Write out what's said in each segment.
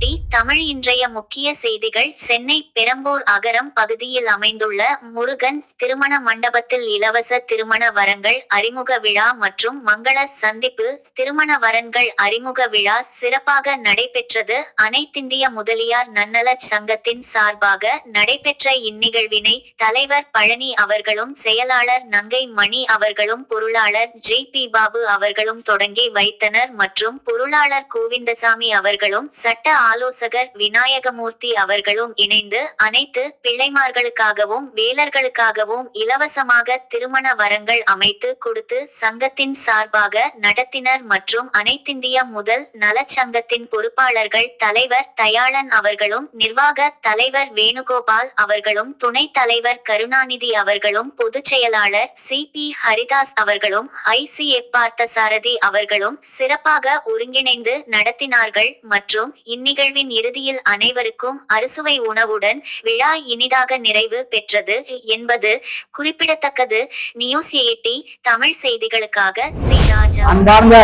ரெட்டி தமிழ் இன்றைய முக்கிய செய்திகள் சென்னை பெரம்பூர் அகரம் பகுதியில் அமைந்துள்ள முருகன் திருமண மண்டபத்தில் இலவச திருமண வரங்கள் அறிமுக விழா மற்றும் மங்கள சந்திப்பு. திருமண வரன்கள் அறிமுக விழா சிறப்பாக நடைபெற்றது. அனைத்திந்திய முதலியார் நன்னலச் சங்கத்தின் சார்பாக நடைபெற்ற இந்நிகழ்வினை தலைவர் பழனி அவர்களும் செயலாளர் நங்கை மணி அவர்களும் பொருளாளர் ஜே பி பாபு அவர்களும் தொடங்கி வைத்தனர் மற்றும் பொருளாளர் கோவிந்தசாமி அவர்களும் சட்ட ஆலோசகர் விநாயகமூர்த்தி அவர்களும் இணைந்து அனைத்து பிள்ளைமார்களுக்காகவும் வேலர்களுக்காகவும் இலவசமாக திருமண வரங்கள் அமைத்து கொடுத்து சங்கத்தின் சார்பாக நடத்தினர் மற்றும் அனைத்திந்திய முதல் நலச்சங்கத்தின் பொறுப்பாளர்கள் தலைவர் தயாளன் அவர்களும் நிர்வாக தலைவர் வேணுகோபால் அவர்களும் துணைத் தலைவர் கருணாநிதி அவர்களும் பொதுச் செயலாளர் சி. பி. ஹரிதாஸ் அவர்களும் ஐ. சி. பார்த்தசாரதி அவர்களும் சிறப்பாக ஒருங்கிணைந்து நடத்தினார்கள் மற்றும் நிகழ்வின் இறுதியில் அனைவருக்கும் அறுசுவை உணவுடன் விழா இனிதாக நிறைவு பெற்றது என்பது குறிப்பிடத்தக்கது. நியூஸ் எயிட்டி தமிழ் செய்திகளுக்காக ஸ்ரீராஜா அன்பார்ந்த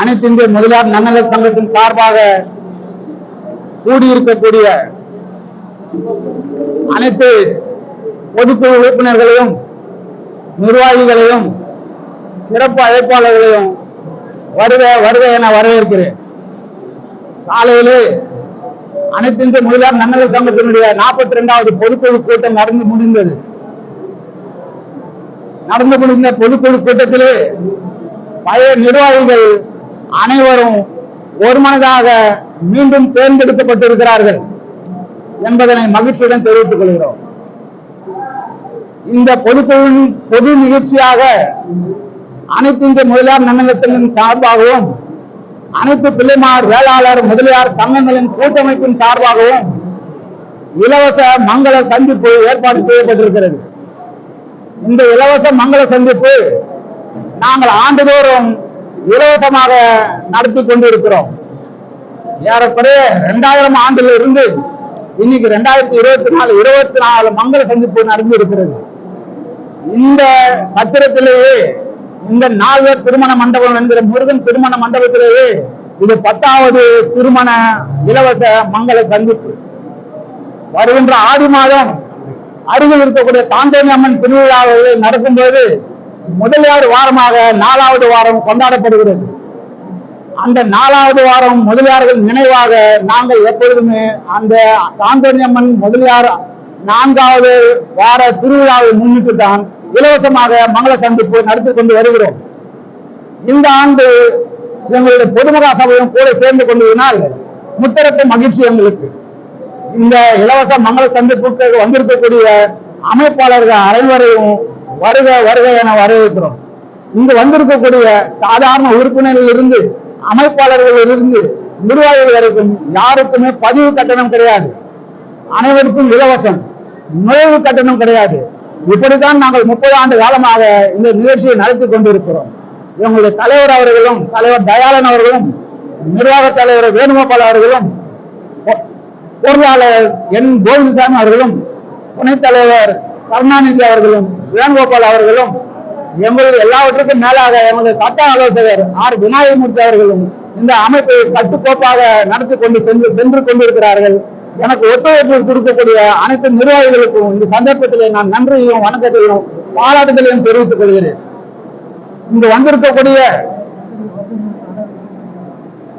அனைத்து இந்திய முதலியார் நன்னல சங்கத்தின் சார்பாக கூடியிருக்கக்கூடிய அனைத்து பொதுக்குழு உறுப்பினர்களையும் நிர்வாகிகளையும் சிறப்பு அழைப்பாளர்களையும் வருக வருக என வரவேற்கிறேன். காலையிலே அனைத்து இந்திய முதலியார் நன்னல சங்கத்தினுடைய நாற்பத்தி இரண்டாவது பொதுக்குழு கூட்டம் நடந்து முடிந்தது. நடந்து முடிந்த பொதுக்குழு கூட்டத்திலே பழைய நிர்வாகிகள் அனைவரும் ஒருமனதாக மீண்டும் தேர்ந்தெடுக்கப்பட்டிருக்கிறார்கள் என்பதனை மகிழ்ச்சியுடன் தெரிவித்துக் கொள்கிறோம். இந்த பொதுக்குழுவின் பொது நிகழ்ச்சியாக அனைத்து இந்திய முதலியார் நன்னலத்தின் சார்பாகவும் அனைத்து பிள்ளைமார் வேளாளர் முதலியார் சங்கங்களின் கூட்டமைப்பின் சார்பாகவும் இலவச மங்கள சந்திப்பு ஏற்பாடு செய்யப்பட்டிருக்கிறது. இந்த இலவச மங்கள சந்திப்பு நாங்கள் ஆண்டுதோறும் இலவசமாக நடத்தி கொண்டிருக்கிறோம். ஏறக்குறைய இரண்டாயிரம் ஆண்டுல இருந்து இன்னைக்கு ரெண்டாயிரத்தி இருபத்தி நாலு இருபத்தி நாலு மங்கள சந்திப்பு நடந்து இருக்கிறது இந்த சத்திரத்திலேயே இந்த நால்வர் திருமண மண்டபம் என்கிற முருகன் திருமண மண்டபத்திலேயே இது பத்தாவது திருமண இலவச மங்கள சந்திப்பு. வருகின்ற ஆடி மாதம் அருகில் இருக்கக்கூடிய தாந்தோணி அம்மன் திருவிழாவை நடக்கும்போது முதலியார் வாரமாக நாலாவது வாரம் கொண்டாடப்படுகிறது. அந்த நாலாவது வாரம் முதலியார்கள் நினைவாக நாங்கள் எப்பொழுதுமே அந்த தாந்தோணி அம்மன் முதலியார் நான்காவது வார திருவிழாவை முன்னிட்டு தான் இலவசமாக மங்கள சந்திப்பு நடத்தி கொண்டு வருகிறோம். இந்த ஆண்டு எங்களுடைய பொதுமகா சபையும் கூட சேர்ந்து கொண்டதினால் முத்தரப்பு மகிழ்ச்சி எங்களுக்கு. இந்த இலவச மங்கள சந்திப்புக்கு வந்திருக்கக்கூடிய அமைப்பாளர்கள் அனைவரையும் வருக வருக என வரவேற்கிறோம். இங்கு வந்திருக்கக்கூடிய சாதாரண உறுப்பினர்கள் இருந்து அமைப்பாளர்கள் இருந்து நிர்வாகிகள் வரைக்கும் யாருக்குமே பதிவு கட்டணம் கிடையாது. அனைவருக்கும் இலவசம் நுழைவு கட்டணம் கிடையாது. இப்படித்தான் நாங்கள் முப்பது ஆண்டு காலமாக இந்த நிகழ்ச்சியை நடத்தி கொண்டிருக்கிறோம். எங்களுடைய தலைவர் அவர்களும் தலைவர் தயாளன் அவர்களும் நிர்வாக தலைவர் வேணுகோபால் அவர்களும் பொருளாளர் என் கோவிந்தசாமி அவர்களும் துணைத் தலைவர் கருணாநிதி அவர்களும் வேணுகோபால் அவர்களும் எங்களுடைய எல்லாவற்றுக்கும் மேலாக எங்களுடைய சட்ட ஆலோசகர் ஆர். விநாயகமூர்த்தி அவர்களும் இந்த அமைப்பை கட்டுக்கோப்பாக நடத்தி கொண்டு சென்று சென்று கொண்டிருக்கிறார்கள். எனக்கு ஒத்துழைப்பு கொடுக்கக்கூடிய அனைத்து நிர்வாகிகளுக்கும் இந்த சந்தர்ப்பத்திலே நான் நன்றியையும் வணக்கத்தையும் பாராட்டுதலையும் தெரிவித்துக் கொள்கிறேன். இங்கு வந்திருக்கக்கூடிய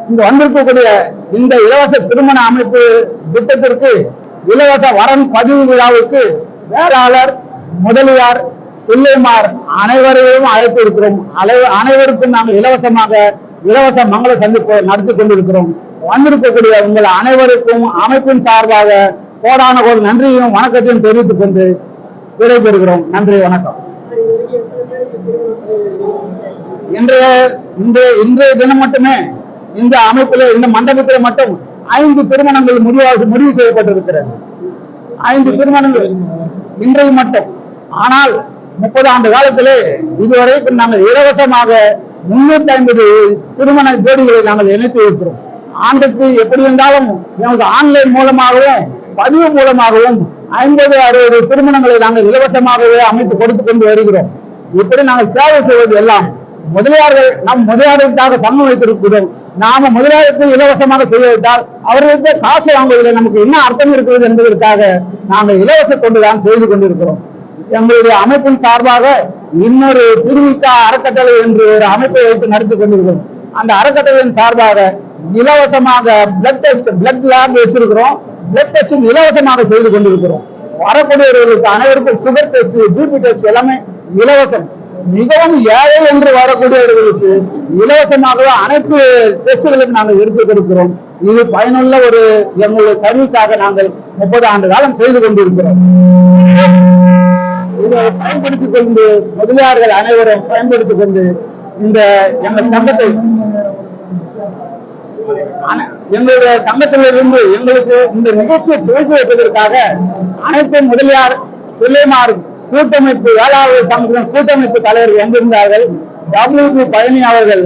இங்கு வந்திருக்கக்கூடிய இந்த இலவச திருமண அமைப்பு திட்டத்திற்கு இலவச வரன் பதிவு விழாவுக்கு வேளாளர் முதலியார் பிள்ளைமார் அனைவரையும் அழைத்து இருக்கிறோம். அலை- அனைவருக்கும் நாங்கள் இலவசமாக இலவச மங்கள சந்திப்பு நடத்தி கொண்டிருக்கிறோம். வந்திருக்கக்கூடிய உங்கள் அனைவருக்கும் அமைப்பின் சார்பாக கோடான கோடி நன்றியையும் வணக்கத்தையும் தெரிவித்துக் கொண்டு விடைபெறுகிறோம். நன்றி வணக்கம். இன்றைய இன்றைய இன்றைய தினம் மட்டுமே இந்த அமைப்பில் இந்த மண்டபத்தில் மட்டும் ஐந்து திருமணங்கள் முடிவாக முடிவு செய்யப்பட்டிருக்கிறது. ஐந்து திருமணங்கள் இன்றைக்கு மட்டும். ஆனால் முப்பது ஆண்டு காலத்திலே இதுவரைக்கும் நாங்கள் இலவசமாக முன்னூத்தி ஐம்பது திருமண ஜோடிகளை நாங்கள் இணைத்து இருக்கிறோம். ஆண்டுக்கு எப்படி இருந்தாலும் எங்களுக்கு ஆன்லைன் மூலமாகவும் பதிவு மூலமாகவும் ஐம்பது அறுபது திருமணங்களை நாங்கள் இலவசமாகவே அமைத்து கொடுத்து கொண்டு வருகிறோம். இப்படி நாங்கள் சேவை செய்வது எல்லாம் முதலியார்கள் நம் முதலியார்களுக்காக சமம் வைத்திருக்கிறோம். நாம முதலாளிக்கு இலவசமாக செய்துவிட்டால் அவர்களுக்கு காசு வாங்குவதில் நமக்கு என்ன அர்த்தம் இருக்கிறது என்பதற்காக நாங்கள் இலவச கொண்டுதான் செய்து கொண்டிருக்கிறோம். எங்களுடைய அமைப்பின் சார்பாக இன்னொரு திருவிக்கா அறக்கட்டளை என்று ஒரு அமைப்பை வைத்து நடத்தி கொண்டிருக்கிறோம். அந்த அறக்கட்டளையின் சார்பாக இலவசமாக பிளட் டெஸ்ட் பிளட் லேப் வச்சிருக்கிறோம். பிளட் டெஸ்ட் இலவசமாக செய்து கொண்டிருக்கிறோம். வரக்கூடியவர்களுக்கு அனைவருக்கும் சுகர் டெஸ்ட் பிபி டெஸ்ட் எல்லாமே இலவசம். மிகவும் ஏழை என்று வரக்கூடியவர்களுக்கு இலவசமாக அனைத்து டெஸ்டுகளும் நாங்கள் எடுத்து கொடுக்கிறோம். இது பயனுள்ள ஒரு எங்களுடைய சர்வீஸாக நாங்கள் முப்பது ஆண்டு காலம் செய்து கொண்டிருக்கிறோம். இதை பயன்படுத்திக் கொண்டு முதலியார்கள் அனைவரும் பயன்படுத்திக் கொண்டு இந்த எங்கள் சங்கத்தை எங்களுடைய சங்கத்திலிருந்து எங்களுக்கு இந்த நிகழ்ச்சியை துவக்கி வைப்பதற்காக அனைத்து முதலியார் பிள்ளைமார் கூட்டமைப்பு வேளாளர் சங்கத்தின் கூட்டமைப்பு தலைவர் வந்திருந்தார்கள் டபிள்யூபி பழனி அவர்கள்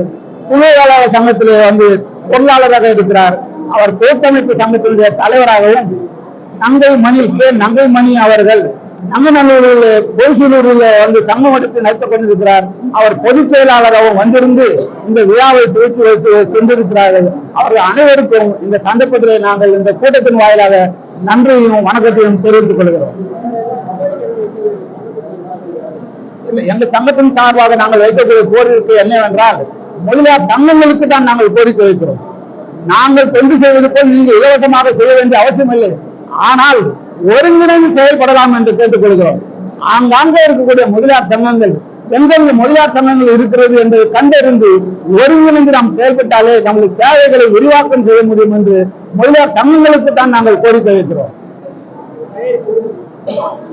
குழு வேளாளர் சங்கத்திலே வந்து பொருளாளராக இருக்கிறார். அவர் கூட்டமைப்பு சங்கத்தினுடைய தலைவராகவும் நங்கை மணி கே நங்கை மணி அவர்கள் நங்கநல்லூரில் கோசூலூரில் வந்து சங்கம் எடுத்து நடத்தப்பட்டிருக்கிறார் கொண்டிருக்கிறார் அவர் பொதுச் செயலாளராகவும் வந்திருந்து இந்த விழாவை துவக்கி வைத்து சென்றிருக்கிறார்கள். அவர்கள் அனைவருக்கும் இந்த சந்தர்ப்பத்தில் நாங்கள் இந்த கூட்டத்தின் வாயிலாக நன்றியையும் வணக்கத்தையும் தெரிவித்துக் கொள்கிறோம். இல்லை, எங்க சங்கத்தின் சார்பாக நாங்கள் வைக்கக்கூடிய கோரிக்கை என்னவென்றால் முதலியார் சங்கங்களுக்கு தான் நாங்கள் கோரிக்கை வைக்கிறோம். நாங்கள் தொண்டு செய்வது போல் நீங்க இலவசமாக செய்ய வேண்டிய அவசியம் இல்லை. ஆனால் ஒருங்கிணைந்து செயல்படலாம் என்று கேட்டுக்கொள்கிறோம். ஆங்காங்கே இருக்கக்கூடிய முதலியார் சங்கங்கள் எங்கெங்கு முதலியார் சங்கங்கள் இருக்கிறது என்பதை கண்டறிந்து ஒருங்கிணைந்து நாம் செயல்பட்டாலே நம்முடைய சேவைகளை விரிவாக்கம் செய்ய முடியும் என்று முதலியார் சங்கங்களுக்கு தான் நாங்கள் கோரிக்கை வைக்கிறோம்.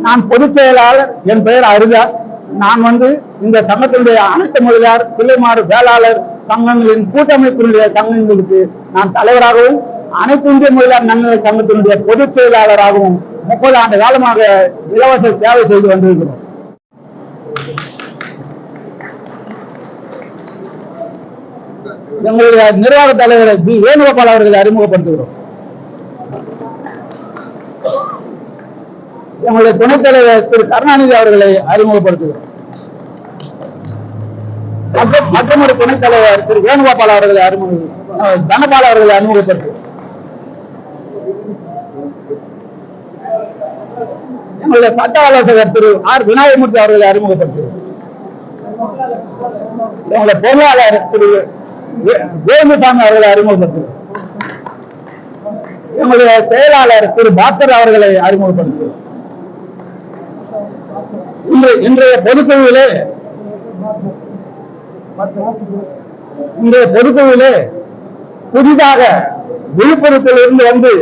நான் பொதுச் செயலாளர் என் பெயர் ஹரிதாஸ் நான் வந்து இந்த சங்கத்தினுடைய அனைத்து முதலியார் பிள்ளைமாறு வேளாளர் சங்கங்களின் கூட்டமைப்பினுடைய சங்கங்களுக்கு நான் தலைவராகவும் அனைத்து இந்திய முதலியார் நன்னிலை சங்கத்தினுடைய பொதுச் செயலாளராகவும் முப்பது ஆண்டு காலமாக இலவச சேவை செய்து வந்திருக்கிறோம் எங்களுடைய நிர்வாக தலைவரை பி. வேணுகோபால் அவர்களை அறிமுகப்படுத்துகிறோம். எங்களுடைய துணைத் தலைவர் திரு. கருணாநிதி அவர்களை அறிமுகப்படுத்துகிறோம். மற்றும் மற்றொரு துணைத் தலைவர் திரு. வேணுகோபால் அவர்களை அறிமுக தனபால் அவர்களை அறிமுகப்படுத்துகிறோம். உங்களுடைய சட்ட ஆலோசகர் திரு ஆர் விநாயகமூர்த்தி அவர்களை அறிமுகப்படுத்துவோம் எங்களுடைய பொருளாளர் திரு கோவிந்தசாமி அவர்களை அறிமுகப்படுத்துவோம் எங்களுடைய செயலாளர் திரு பாஸ்கர் அவர்களை அறிமுகப்படுத்துவோம் இன்றைய பொதுக்குழுவிலே இன்றைய பொதுக்குழுவிலே புதிதாக விழுப்புரத்தில் இருந்து வந்து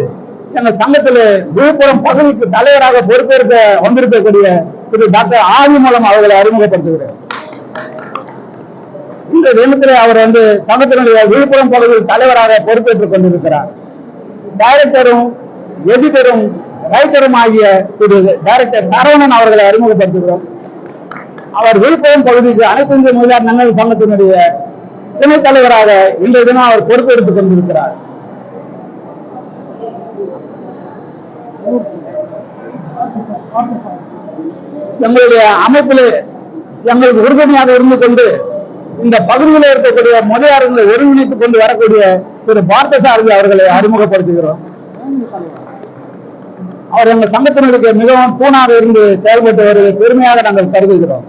எங்கள் சங்கத்தில் விழுப்புரம் பகுதிக்கு தலைவராக பொறுப்பேற்க வந்திருக்கக்கூடிய திரு டாக்டர் ஆதிமூலம் அவர்களை அறிமுகப்படுத்துகிறேன். இந்த தினத்தில் அவர் வந்து சங்கத்தினுடைய விழுப்புரம் பகுதியில் தலைவராக பொறுப்பேற்றுக் கொண்டிருக்கிறார். டைரக்டரும் எடிட்டரும் ரைட்டரும் ஆகிய திரு டைரக்டர் சரவணன் அவர்களை அறிமுகப்படுத்துகிறோம். அவர் விழுப்புரம் பகுதிக்கு அனைத்து இந்திய முதலியார் நன்னல் சங்கத்தினுடைய துணைத் தலைவராக இன்றைய தினம் அவர் பொறுப்பெடுத்துக் கொண்டிருக்கிறார். எங்களுடைய அமைப்பிலே எங்களுக்கு உறுதுணையாக இருந்து கொண்டு இந்த பகுதியில் இருக்கக்கூடிய முதலியார்களை ஒருங்கிணைத்துக் கொண்டு வரக்கூடிய திரு பார்த்தசாரதி அவர்களை அறிமுகப்படுத்துகிறோம். அவர் எங்கள் சங்கத்தினருக்கு மிகவும் தூணாக இருந்து செயல்பட்டு வருவதை பெருமையாக நாங்கள் கருதுகிறோம்.